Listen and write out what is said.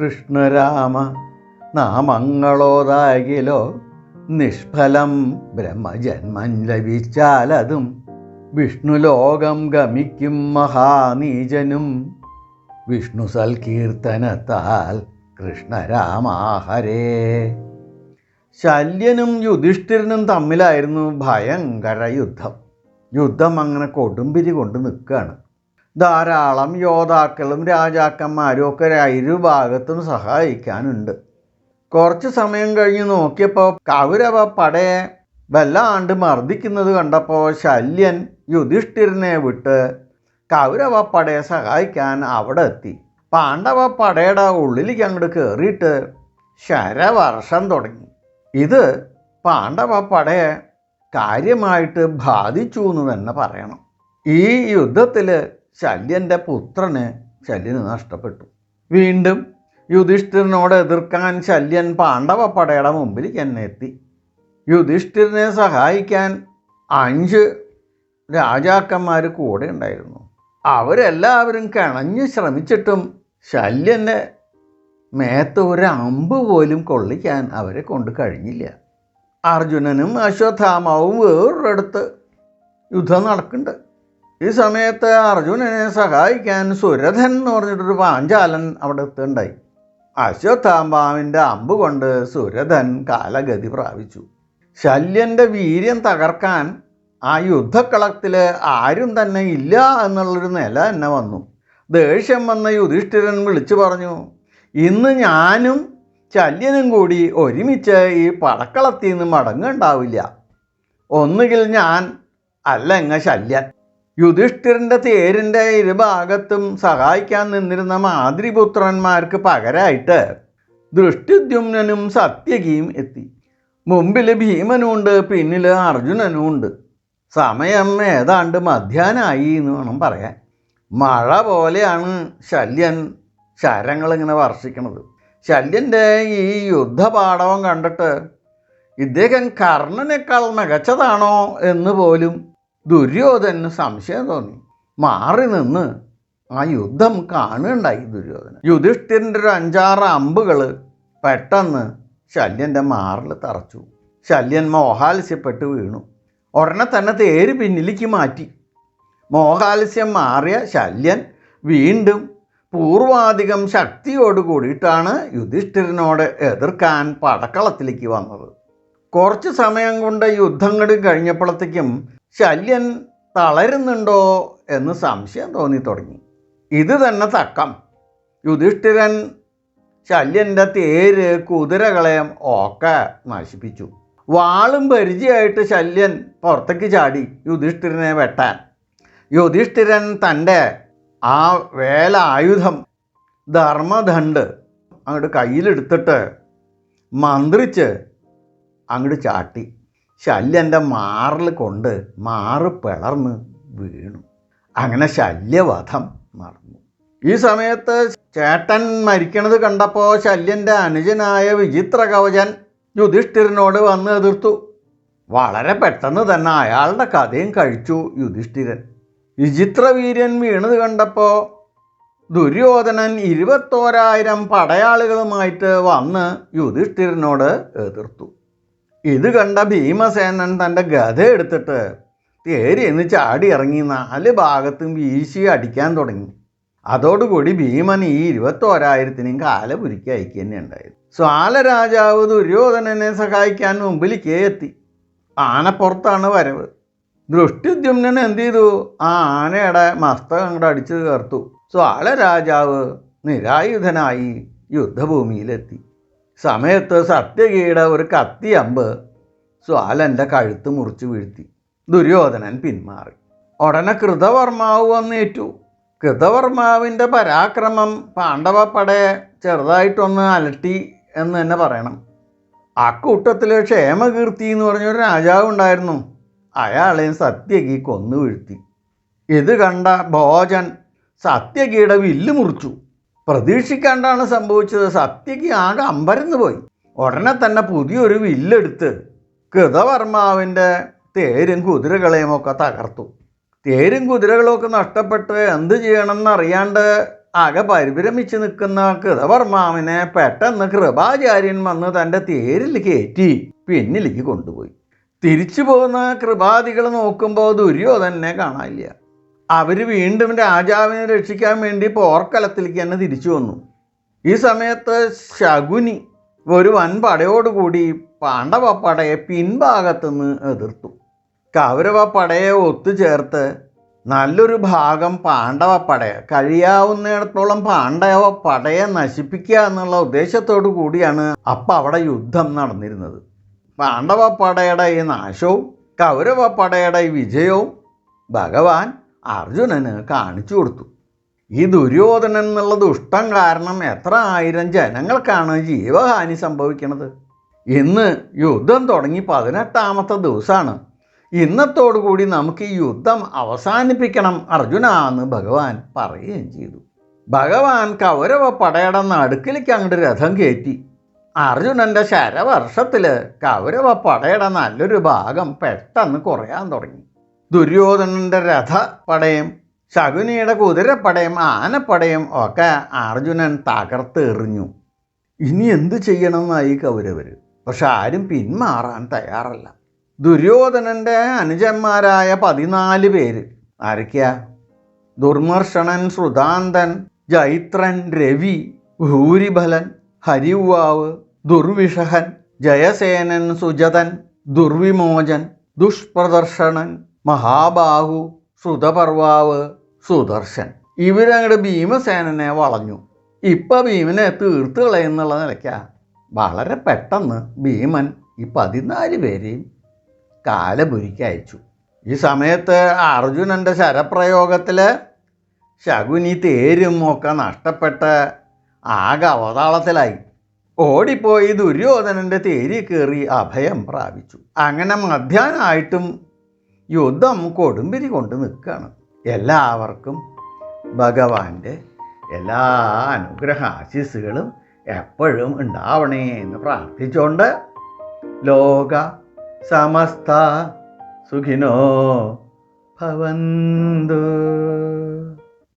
കൃഷ്ണരാമ നാമങ്ങളോതാകിലോ നിഷ്ഫലം ബ്രഹ്മജന്മം ലഭിച്ചാലതും വിഷ്ണുലോകം ഗമിക്കും മഹാനീജനും. വിഷ്ണു സൽകീർത്തനത്താൽ കൃഷ്ണരാമാഹരേ ശല്യനും യുധിഷ്ഠിരനും തമ്മിലായിരുന്നു ഭയങ്കര യുദ്ധം. യുദ്ധം അങ്ങനെ കൊടുമ്പിരി കൊണ്ട് നിൽക്കുകയാണ്. ധാരാളം യോദ്ധാക്കളും രാജാക്കന്മാരും ഒക്കെ ഇരുഭാഗത്തും സഹായിക്കാനുണ്ട്. കുറച്ച് സമയം കഴിഞ്ഞ് നോക്കിയപ്പോൾ കൗരവ പടയെ വല്ലാണ്ട് മർദ്ദിക്കുന്നത് കണ്ടപ്പോൾ ശല്യൻ യുധിഷ്ഠിരനെ വിട്ട് കൗരവ പടയെ സഹായിക്കാൻ അവിടെ എത്തി. പാണ്ഡവ പടയുടെ ഉള്ളിലേക്ക് അങ്ങോട്ട് കയറിയിട്ട് ശരവർഷം തുടങ്ങി. ഇത് പാണ്ഡവ പടയെ കാര്യമായിട്ട് ബാധിച്ചു എന്ന് തന്നെ പറയണം. ഈ യുദ്ധത്തിൽ ശല്യന്റെ പുത്രന് ശല്യന് നഷ്ടപ്പെട്ടു. വീണ്ടും യുധിഷ്ഠിരനോട് എതിർക്കാൻ ശല്യൻ പാണ്ഡവ പടയുടെ മുമ്പിൽ തന്നെ എത്തി. യുധിഷ്ഠിരനെ സഹായിക്കാൻ അഞ്ച് രാജാക്കന്മാർ കൂടെ ഉണ്ടായിരുന്നു. അവരെല്ലാവരും കിണഞ്ഞ് ശ്രമിച്ചിട്ടും ശല്യന്റെ മേത്ത് ഒരു അമ്പ് പോലും കൊള്ളിക്കാൻ അവരെ കൊണ്ട് കഴിഞ്ഞില്ല. അർജുനനും അശ്വത്ഥാമാവും വേറൊരിടത്ത് യുദ്ധം നടക്കുന്നുണ്ട്. ഈ സമയത്ത് അർജുനനെ സഹായിക്കാൻ സുരഥൻ എന്ന് പറഞ്ഞിട്ടൊരു പാഞ്ചാലൻ അവിടെ എത്തുണ്ടായി അശ്വത്ഥാമ്പാവിന്റെ അമ്പ് കൊണ്ട് സുരഥൻ കാലഗതി പ്രാപിച്ചു. ശല്യന്റെ വീര്യം തകർക്കാൻ ആ യുദ്ധക്കളത്തിൽ ആരും തന്നെ ഇല്ല എന്നുള്ളൊരു നില തന്നെ വന്നു. ദേഷ്യം വന്ന യുധിഷ്ഠിരൻ വിളിച്ചു പറഞ്ഞു ഇന്ന് ഞാനും ശല്യനും കൂടി ഒരുമിച്ച് ഈ പടക്കളത്തിൽ നിന്ന് മടങ്ങുണ്ടാവില്ല. ഒന്നുകിൽ ഞാൻ അല്ല അല്ലെങ്ങ ശല്യൻ. യുധിഷ്ഠിരന്റെ തേരിന്റെ ഇരുഭാഗത്തും സഹായിക്കാൻ നിന്നിരുന്ന മാതൃപുത്രന്മാർക്ക് പകരമായിട്ട് ദൃഷ്ടിദ്യുമ്നും സത്യകിയും എത്തി. മുമ്പിൽ ഭീമനുണ്ട് പിന്നിൽ അർജുനനും ഉണ്ട് സമയം ഏതാണ്ട് മധ്യാനായി എന്ന് വേണം പറയാൻ. മഴ പോലെയാണ് ശല്യൻ ശരങ്ങളിങ്ങനെ വർഷിക്കണത് ശല്യന്റെ ഈ യുദ്ധപാഠവം കണ്ടിട്ട് ഇദ്ദേഹം കർണനേക്കാൾ മികച്ചതാണോ എന്ന് പോലും ദുര്യോധനന് സംശയം തോന്നി. മാറി നിന്ന് ആ യുദ്ധം കാണുകയുണ്ടായി ദുര്യോധന യുധിഷ്ഠിരന്റെ ഒരു അഞ്ചാറ് അമ്പുകൾ പെട്ടെന്ന് ശല്യന്റെ മാറിൽ തറച്ചു. ശല്യൻ മോഹാലസ്യപ്പെട്ട് വീണു. ഉടനെ തന്നെ തേര് പിന്നിലേക്ക് മാറ്റി. മോഹാലസ്യം മാറിയ ശല്യൻ വീണ്ടും പൂർവാധികം ശക്തിയോട് കൂടിയിട്ടാണ് യുധിഷ്ഠിരനോട് എതിർക്കാൻ പടക്കളത്തിലേക്ക് വന്നത്. കുറച്ച് സമയം കൊണ്ട് യുദ്ധങ്ങൾ കഴിഞ്ഞപ്പോഴത്തേക്കും ശല്യൻ തളരുന്നുണ്ടോ എന്ന് സംശയം തോന്നി തുടങ്ങി. ഇത് തന്നെ തക്കം. യുധിഷ്ഠിരൻ ശല്യന്റെ തേര് കുതിരകളെയും ഒക്കെ നശിപ്പിച്ചു. വാളും പരിചയമായിട്ട് ശല്യൻ പുറത്തേക്ക് ചാടി യുധിഷ്ഠിരനെ വെട്ടാൻ. യുധിഷ്ഠിരൻ തന്റെ ആ വേല ആയുധം ധർമ്മദണ്ഡ് അങ്ങോട്ട് കയ്യിലെടുത്തിട്ട് മന്ത്രിച്ച് അങ്ങോട്ട് ചാട്ടി. ശല്യന്റെ മാറിൽ കൊണ്ട് മാറ് പിളർന്ന് വീണു. അങ്ങനെ ശല്യവധം നടന്നു. ഈ സമയത്ത് ചേട്ടൻ മരിക്കണത് കണ്ടപ്പോൾ ശല്യന്റെ അനുജനായ വിചിത്ര കവചൻ യുധിഷ്ഠിരനോട് വന്ന് എതിർത്തു. വളരെ പെട്ടെന്ന് തന്നെ അയാളുടെ കഥയും കഴിച്ചു യുധിഷ്ഠിരൻ. വിചിത്രവീര്യൻ വീണത് കണ്ടപ്പോൾ ദുര്യോധനൻ ഇരുപത്തോരായിരം പടയാളികളുമായിട്ട് വന്ന് യുധിഷ്ഠിരനോട് എതിർത്തു. ഇത് കണ്ട ഭീമസേനൻ തന്റെ ഗത എടുത്തിട്ട് തേരി എന്ന് ചാടി ഇറങ്ങി നാല് ഭാഗത്തും വീശി അടിക്കാൻ തുടങ്ങി. അതോടുകൂടി ഭീമൻ ഈ ഇരുപത്തോരായിരത്തിനും കാലപുരിക്ക് അയക്കുക തന്നെ ഉണ്ടായത്. സ്വാല രാജാവ് ദുര്യോധനനെ സഹായിക്കാൻ മുമ്പിലേക്ക് എത്തി. ആനപ്പുറത്താണ് വരവ്. ദൃഷ്ടിദ്യുമ്നൻ എന്ത് ചെയ്തു? ആ ആനയുടെ മസ്തകം അങ്ങോട്ട് അടിച്ചു ചേർത്തു സ്വാല രാജാവ് നിരായുധനായി യുദ്ധഭൂമിയിലെത്തി. സമയത്ത് സത്യകീട ഒരു കത്തിയമ്പ് സ്വാലന്റെ കഴുത്ത് മുറിച്ച് വീഴ്ത്തി. ദുര്യോധനൻ പിന്മാറി. ഉടനെ കൃതവർമാവ് വന്നേറ്റു. കൃതവർമാവിന്റെ പരാക്രമം പാണ്ഡവപ്പടയെ ചെറുതായിട്ടൊന്ന് അലട്ടി എന്ന് തന്നെ പറയണം. ആ കൂട്ടത്തിൽ ക്ഷേമകീർത്തി എന്ന് പറഞ്ഞൊരു രാജാവ് ഉണ്ടായിരുന്നു. അയാളെയും സത്യകി കൊന്നു വീഴ്ത്തി. ഇത് കണ്ട ഭോജൻ സത്യകിയുടെ വില്ല് മുറിച്ചു. പ്രതീക്ഷിക്കാണ്ടാണ് സംഭവിച്ചത്. സത്യക്ക് ആകെ അമ്പരന്ന് പോയി. ഉടനെ തന്നെ പുതിയൊരു വില്ലെടുത്ത് കൃതവർമാവിന്റെ തേരും കുതിരകളെയും ഒക്കെ തകർത്തു. തേരും കുതിരകളൊക്കെ നഷ്ടപ്പെട്ട് എന്ത് ചെയ്യണമെന്ന് അറിയാണ്ട് ആകെ പരിഭ്രമിച്ച് നിൽക്കുന്ന കൃതവർമാവിനെ പെട്ടെന്ന് കൃപാചാര്യൻ വന്ന് തന്റെ തേരിൽ കയറ്റി പിന്നിലേക്ക് കൊണ്ടുപോയി. തിരിച്ചു പോകുന്ന കൃപാദികൾ നോക്കുമ്പോൾ ദുര്യോധനെ കാണാനില്ല. അവർ വീണ്ടും രാജാവിനെ രക്ഷിക്കാൻ വേണ്ടി പോർക്കലത്തിലേക്ക് തന്നെ തിരിച്ചു വന്നു. ഈ സമയത്ത് ശകുനി ഒരു വൻ പടയോടുകൂടി പാണ്ഡവ പടയെ പിൻഭാഗത്തുനിന്ന് എതിർത്തു. കൗരവ പടയെ ഒത്തുചേർത്ത് നല്ലൊരു ഭാഗം പാണ്ഡവ പടയെ കഴിയാവുന്നിടത്തോളം പാണ്ഡവ പടയെ നശിപ്പിക്കുക എന്നുള്ള ഉദ്ദേശത്തോടു കൂടിയാണ് അപ്പം അവിടെ യുദ്ധം നടന്നിരുന്നത്. പാണ്ഡവ പടയുടെ ഈ നാശവും കൗരവ പടയുടെ ഈ വിജയവും ഭഗവാൻ അർജുനന് കാണിച്ചു കൊടുത്തു. ഈ ദുര്യോധനൻ എന്നുള്ള ദുഷ്ടം കാരണം എത്ര ആയിരം ജനങ്ങൾക്കാണ് ജീവഹാനി സംഭവിക്കുന്നത് ഇന്ന് യുദ്ധം തുടങ്ങി പതിനെട്ടാമത്തെ ദിവസമാണ് ഇന്നത്തോടുകൂടി നമുക്ക് ഈ യുദ്ധം അവസാനിപ്പിക്കണം അർജുന എന്ന് ഭഗവാൻ പറയുകയും ചെയ്തു. ഭഗവാൻ കൗരവ പടയുടെ നടുക്കിലേക്ക് അങ്ങോട്ട് രഥം കയറ്റി. അർജുനന്റെ ശരവർഷത്തിൽ കൗരവ പടയുടെ നല്ലൊരു ഭാഗം പെട്ടെന്ന് കുറയാൻ തുടങ്ങി. ദുര്യോധനന്റെ രഥപടയും ശകുനിയുടെ കുതിരപ്പടയും ആനപ്പടയും ഒക്കെ അർജുനൻ തകർത്തെറിഞ്ഞു ഇനി എന്ത് ചെയ്യണമെന്നായി കൗരവർ? പക്ഷെ ആരും പിന്മാറാൻ തയ്യാറല്ല. ദുര്യോധനന്റെ അനുജന്മാരായ പതിനാല് പേര്. ആരൊക്കെയാ? ദുർമർഷണൻ ശ്രുതാന്തൻ ജൈത്രൻ രവി ഭൂരിബലൻ ഹരിവാവ് ദുർവിഷഹൻ ജയസേനൻ സുജതൻ ദുർവിമോചൻ ദുഷ്പ്രദർശനൻ മഹാബാഹു ശ്രുതപർവാവ് സുദർശൻ. ഇവരങ്ങോട്ട് ഭീമസേനനെ വളഞ്ഞു. ഇപ്പം ഭീമനെ തീർത്ത് കളയുന്നുള്ള നിലയ്ക്കാണ് വളരെ പെട്ടെന്ന് ഭീമൻ ഈ പതിനാല് പേരെയും കാലപുരിക്ക് അയച്ചു. ഈ സമയത്ത് അർജുനന്റെ ശരപ്രയോഗത്തിൽ ശകുനി തേരും ഒക്കെ നഷ്ടപ്പെട്ട് ആകെ അവതാളത്തിലായി. ഓടിപ്പോയി ദുര്യോധനന്റെ തേരി കയറി അഭയം പ്രാപിച്ചു. അങ്ങനെ മധ്യാഹ്നമായിട്ടും യുദ്ധം കൊടുമ്പിരി കൊണ്ട് നിൽക്കുകയാണ്. എല്ലാവർക്കും ഭഗവാന്റെ എല്ലാ അനുഗ്രഹ ആശീസ്സുകളും എപ്പോഴും ഉണ്ടാവണേ എന്ന് പ്രാർത്ഥിച്ചുകൊണ്ട് ലോക സമസ്ത സുഖിനോ ഭവന്തു.